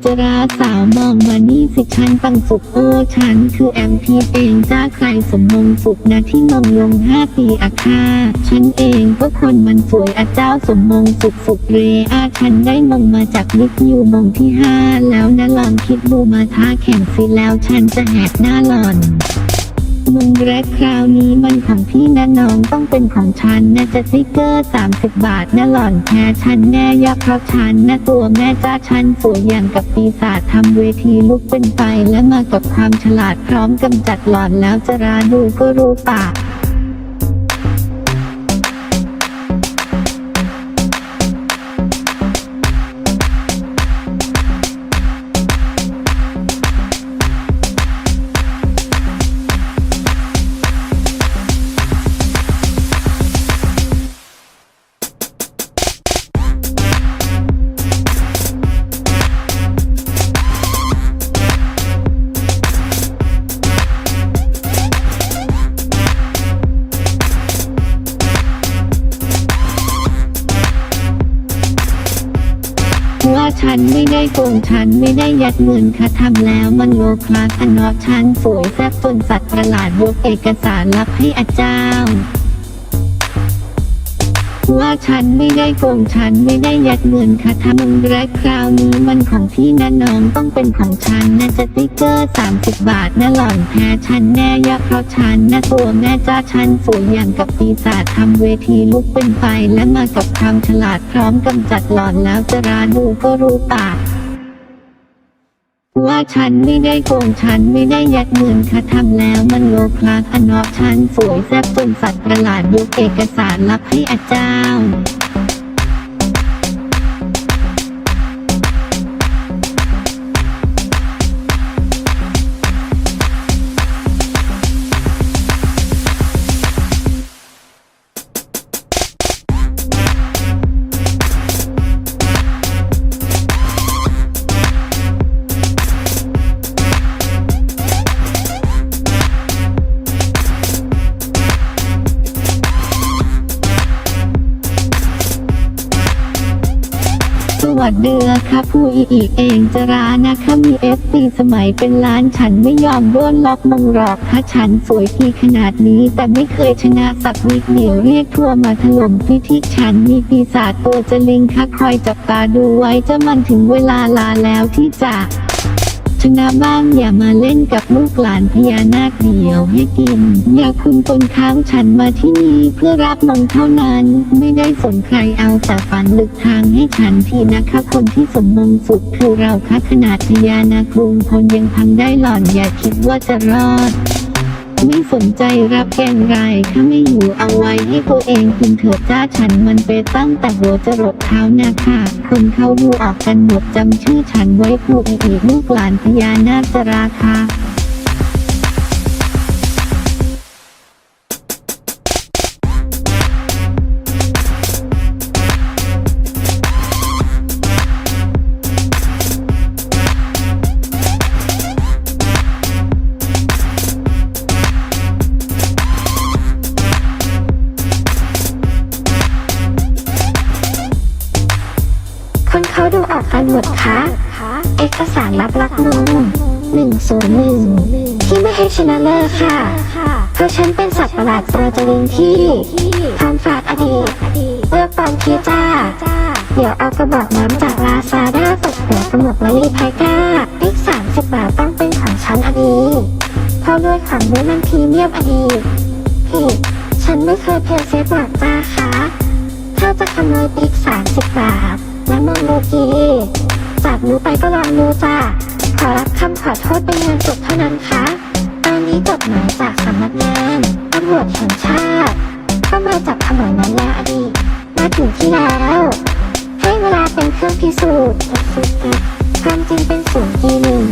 ดีจราสาวมองมานี่สิฉันปังสุขโอ้ฉันคือแอมพีเองจ้าใครสมมงสุขนะที่มงลงห้าปีอาคาฉันเองก็คนมันสวยอาเจ้าสมมงสุขสุขเรอาฉันได้มงมาจากวิทยูมงที่ห้าแล้วนะลองคิดดูมาท้าแข่งสิแล้วฉันจะแหกหน้าหล่อน มึงแรกคราวนี้มันของพี่นะน้องต้องเป็นของฉันนะจะสติกเกอร์ 30 บาทนะหล่อนแพ้ฉันแน่ยากเพราะฉันนะตัวแม่จ้าฉันสวยอย่างกับปีศาจทำเวทีลุกเป็นไฟและมากับความฉลาดพร้อมกำจัดหล่อนแล้วจะราดูก็รู้ปาก ว่าฉันไม่ได้โกงฉันไม่ได้ยัดเงินค่ะทำแล้วมันโลคลาสอนอฉันสวยแซ่บจนสัตว์ประหลาดยกเอกสารรับให้อาจารย์ ว่าฉันไม่ได้โกงฉันไม่ได้ยัดเงินค่ะทำมึงแรกคราวนี้มันของพี่นะน้องต้องเป็นของฉันนะสติกเกอร์30 บาทนะหล่อนแพ้ฉันแน่ยาเพราะฉันนะตัวแม่จ้าฉันสวยอย่างกับปีศาจทำเวทีลุกเป็นไฟและมากับความฉลาดพร้อมกำจัดหล่อนแล้วจะราดูก็รู้ปาก ว่าฉันไม่ได้โกงฉันไม่ได้ยัดเงินค่ะทำแล้วมันโลคลาสอนอฉันสวยแซ่บจนสัตว์ประหลาดยกเอกสารรับให้อาจารย์ วัสดีค่ะผู้อีอีเองจะรานะคะมีเอฟซีสมัยเป็นล้านฉันไม่ยอมร่วนล็อกมงหรอกถ้าฉันสวยพีขนาดนี้แต่ไม่เคยชนะสักวิดเดียวเรียกทัวร์มาถล่มพิธีฉันมีปีศาจตัวจะลิงค่ะคอยจับตาดูไว้จะมันถึงเวลาลาแล้วที่จะ ชนะบ้างอย่ามาเล่นกับลูกหลานพญานาคเดียวให้กิน อย่าคุณคนค้างฉันมาที่นี่เพื่อรับมงเท่านั้น ไม่ได้สนใครเอาแต่ฝันลึกทางให้ฉันทีนะคะคนที่สมมงสุดคือเราค่ะขนาดพญานาครุงพลยังพังได้หล่อนอย่าคิดว่าจะรอด ไม่สนใจรับแกงไรถ้าไม่อยู่เอาไว้ให้ตัวเองคุณเถิดจ้าฉันมันเปตั้งแต่หัวจะรดเท้านะค่ะ คนเขาดูออกกันหมดจำชื่อฉันไว้ผูกอีกลูกหลานพญานาคจะราคา ดคะเอกสารรับรับนูหนึ่งศูนย์หนึ่งที่ไม่ให้ชนะเลิศค่ะ เพราะฉันเป็นสัตว์ประหลาดตัวจริงที่พร้อมฝากอดีตเลือกปลอมทีจ้า เดี๋ยวเอากระบอกน้ำจากลาซาด้าตกหัวกระหมกและรีไพก้าอีกสามสิบบาทต้องเป็นของฉันอดีตเพราะด้วยของนี้มันพรีเมียมอดีตผิดฉันไม่เคยเพย์เซฟหรอกจ้าค่ะ ถ้าจะขโมยอีกสามสิบบาท และมองโลกี จากหนูไปก็ลองดูจ้าขอรับคำขอโทษเป็นเงินสดเท่านั้นค่ะตอนนี้จดหมายจากสำนักงานตำรวจแห่งชาติก็มาจับขโมยนั้นแล้วอดีตมาถึงที่แล้วให้เวลาเป็นเครื่องพิสูจน์ความจริงเป็นศูนย์ทีหนึ่ง